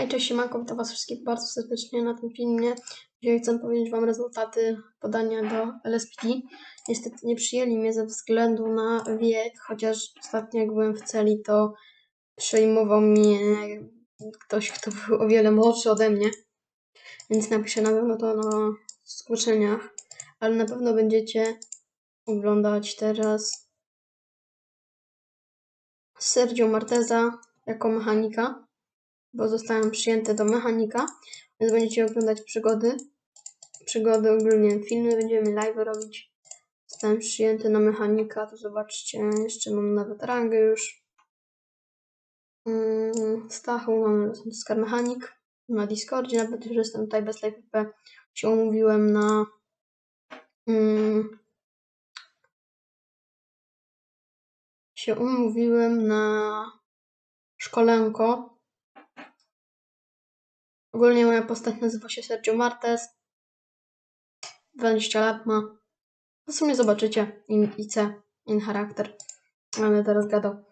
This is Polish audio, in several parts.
Hej, cześć, siemanko, witam was wszystkich bardzo serdecznie na tym filmie. Dzisiaj chcę powiedzieć wam rezultaty podania do LSPD. Niestety nie przyjęli mnie ze względu na wiek, chociaż ostatnio jak byłem w celi, to przejmował mnie ktoś, kto był o wiele młodszy ode mnie. Więc napiszę na pewno to na zgłoszeniach, ale na pewno będziecie oglądać teraz Sergio Marteza jako mechanika bo zostałem przyjęty do mechanika, więc będziecie oglądać przygody. Przygody ogólnie, filmy będziemy live robić. Zostałem przyjęty na mechanika, to zobaczcie, jeszcze mam nawet rangę już. Mm, Stachu, mamy Scar Mechanik na Discordzie, nawet już jestem tutaj bez LiveP. Się umówiłem na mm, się umówiłem na szkolenko Ogólnie moja postać nazywa się Sergio Martes. 20 lat ma. W sumie zobaczycie. In, IC, in charakter. Ale teraz gadał.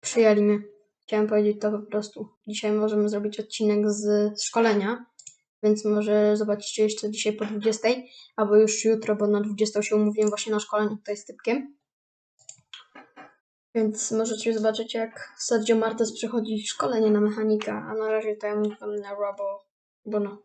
Przyjęli mnie. Chciałem powiedzieć to po prostu. Dzisiaj możemy zrobić odcinek z szkolenia. Więc może zobaczycie jeszcze dzisiaj po 20, albo już jutro, bo na 20 się umówiłem właśnie na szkoleniu tutaj z typkiem. Więc możecie zobaczyć, jak Sergio Martes przechodzi szkolenie na mechanika, a na razie to ja mówię na Robo, bo no,